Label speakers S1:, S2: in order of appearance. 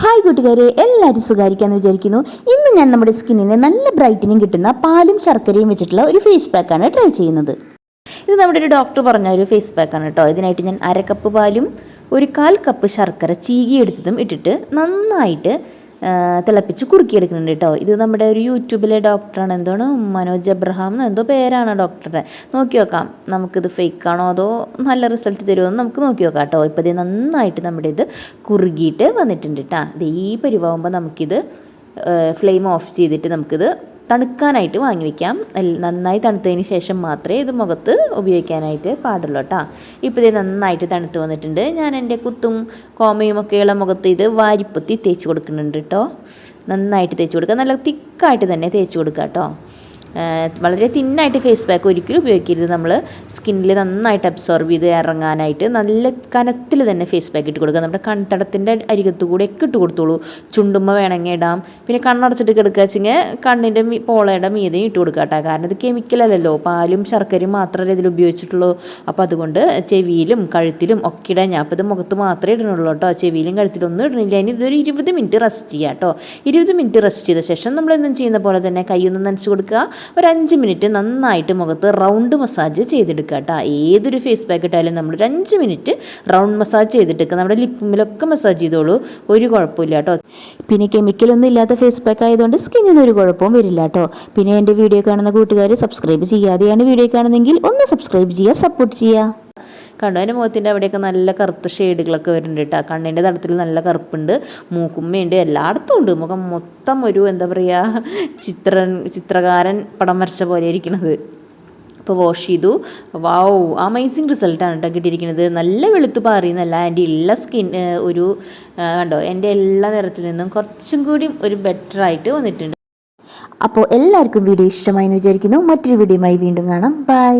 S1: Hi കൂട്ടുകാരെ. എല്ലാവരും സുഖാരിക്കാന്ന് വിചാരിക്കുന്നു. ഇന്ന് ഞാൻ നമ്മുടെ സ്കിന്നിന് നല്ല ബ്രൈറ്റനിങ് കിട്ടുന്ന പാലും ശർക്കരയും വെച്ചിട്ടുള്ള ഒരു ഫേസ് പാക്കാണ് ട്രൈ ചെയ്യുന്നത്. ഇത് നമ്മുടെ ഒരു ഡോക്ടർ പറഞ്ഞ ഒരു ഫേസ് പാക്കാണ് കേട്ടോ ഇതിനായിട്ട് ഞാൻ അര കപ്പ് പാലും ഒരു കാൽ കപ്പ് ശർക്കര ചീകിയെടുത്തതും ഇട്ടിട്ട് നന്നായിട്ട് തിളപ്പിച്ച് കുറുക്കിയെടുക്കുന്നുണ്ട് കേട്ടോ. ഇത് നമ്മുടെ ഒരു യൂട്യൂബിലെ ഡോക്ടറാണ്. എന്താണ്? മനോജ് അബ്രഹാം എന്ന് എന്തോ പേരാണ് ഡോക്ടറുടെ. നോക്കി നോക്കാം. നമുക്കിത് ഫേക്ക് ആണോ അതോ നല്ല റിസൾട്ട് തരുമോ എന്ന് നമുക്ക് നോക്കി നോക്കാം കേട്ടോ. ഇപ്പോൾ ഇത് നന്നായിട്ട് നമ്മുടെ ഇത് കുറുകിയിട്ട് വന്നിട്ടുണ്ട് കേട്ടോ ഇത് ഈ പരിവാകുമ്പോൾ നമുക്കിത് ഫ്ലെയിം ഓഫ് ചെയ്തിട്ട് നമുക്കിത് തണുക്കാനായിട്ട് വാങ്ങി വയ്ക്കാം നന്നായി തണുത്തതിന് ശേഷം മാത്രമേ ഇത് മുഖത്ത് ഉപയോഗിക്കാനായിട്ട് പാടുള്ളൂ കേട്ടോ ഇപ്പോൾ ഇത് നന്നായിട്ട് തണുത്ത് വന്നിട്ടുണ്ട്. ഞാൻ എന്റെ കുത്തും കോമയും ഒക്കെയുള്ള മുഖത്ത് ഇത് വാരിപ്പത്തി തേച്ച് കൊടുക്കുന്നുണ്ട് കേട്ടോ നന്നായിട്ട് തേച്ച് കൊടുക്കുക നല്ല തിക്കായിട്ട് തന്നെ തേച്ച് കൊടുക്കുക കേട്ടോ വളരെ തിന്നായിട്ട് ഫേസ് പാക്ക് ഒരിക്കലും ഉപയോഗിക്കരുത്. നമ്മൾ സ്കിന്നിൽ നന്നായിട്ട് അബ്സോർബ് ചെയ്ത് ഇറങ്ങാനായിട്ട് നല്ല കനത്തിൽ തന്നെ ഫേസ് പാക്ക് ഇട്ട് കൊടുക്കുക. നമ്മുടെ കൺതടത്തിന്റെ അരികത്ത് കൂടെ ഒക്കെ ഇട്ട് കൊടുത്തോളൂ. ചുണ്ടുമ്മ വേണമെങ്കിൽ ഇടാം. പിന്നെ കണ്ണടച്ചിട്ട് കിടക്കുക വെച്ചെങ്കിൽ കണ്ണിന്റെ പോളയുടെ മീതയും ഇട്ട് കൊടുക്കുക കേട്ടോ. കാരണം ഇത് കെമിക്കലല്ലല്ലോ പാലും ശർക്കരയും മാത്രമല്ലേ ഇതിൽ ഉപയോഗിച്ചിട്ടുള്ളൂ. അപ്പോൾ അതുകൊണ്ട് ചെവിയിലും കഴുത്തിലും ഒക്കെ ഇടാൻ ഞാൻ അപ്പോൾ ഇത് മുഖത്ത് മാത്രമേ ഇടണുള്ളൂ കേട്ടോ. ചെവിയിലും കഴുത്തിലും ഒന്നും ഇടണില്ല ഇനി ഇതൊരു ഇരുപത് മിനിറ്റ് റെസ്റ്റ് ചെയ്യുക കേട്ടോ. ഇരുപത് മിനിറ്റ് റെസ്റ്റ് ചെയ്ത ശേഷം നമ്മൾ എന്നും ചെയ്യുന്ന പോലെ തന്നെ കൈ ഒന്ന് നനച്ച് കൊടുക്കുക. ഒരു മിനിറ്റ് നന്നായിട്ട് മുഖത്ത് റൗണ്ട് മസാജ് ചെയ്തെടുക്കുക കേട്ടോ. ഏതൊരു ഫേസ് പാക്ക് ഇട്ടാലും നമ്മൾ ഒരു അഞ്ച് മിനിറ്റ് റൗണ്ട് മസാജ് ചെയ്തെടുക്കുക. നമ്മുടെ ലിപ്പിലൊക്കെ മസാജ് ചെയ്തോളൂ. ഒരു കുഴപ്പമില്ല കേട്ടോ. പിന്നെ കെമിക്കലൊന്നും ഇല്ലാത്ത ഫേസ് പാക്ക് ആയതുകൊണ്ട് സ്കിന്നിന് ഒരു കുഴപ്പവും വരില്ല കേട്ടോ. പിന്നെ എന്റെ വീഡിയോ കാണുന്ന കൂട്ടുകാർ സബ്സ്ക്രൈബ് ചെയ്യാതെയാണ് വീഡിയോ കാണുന്നതെങ്കിൽ ഒന്ന് സബ്സ്ക്രൈബ് ചെയ്യുക സപ്പോർട്ട് ചെയ്യുക. കണ്ടോ അതിന്റെ മുഖത്തിന്റെ അവിടെയൊക്കെ നല്ല കറുത്ത ഷെയ്ഡുകളൊക്കെ വരുന്നുണ്ട് കേട്ടോ. കണ്ണിന്റെ തടത്തിൽ നല്ല കറുപ്പുണ്ട് മൂക്കുമ്മയുണ്ട് എല്ലായിടത്തും ഉണ്ട്. മുഖം മൊത്തം ഒരു എന്താ പറയുക ചിത്ര ചിത്രകാരൻ പടം വരച്ച പോലെ ഇരിക്കുന്നത് ഇപ്പോൾ വാഷ് ചെയ്തു. വാവ് അമേസിങ് റിസൾട്ടാണ് കേട്ടോ കിട്ടിയിരിക്കുന്നത്. നല്ല വെളുത്ത് പാറിയെന്നല്ല എന്റെ ഉള്ള സ്കിൻ ഒരു കണ്ടോ എന്റെ എല്ലാ നിറത്തിൽ നിന്നും കുറച്ചും കൂടി ഒരു ബെറ്റർ ആയിട്ട് വന്നിട്ടുണ്ട്. അപ്പോൾ എല്ലാവർക്കും വീഡിയോ ഇഷ്ടമായി എന്ന് വിചാരിക്കുന്നു. മറ്റൊരു വീഡിയോയുമായി വീണ്ടും കാണാം. ബൈ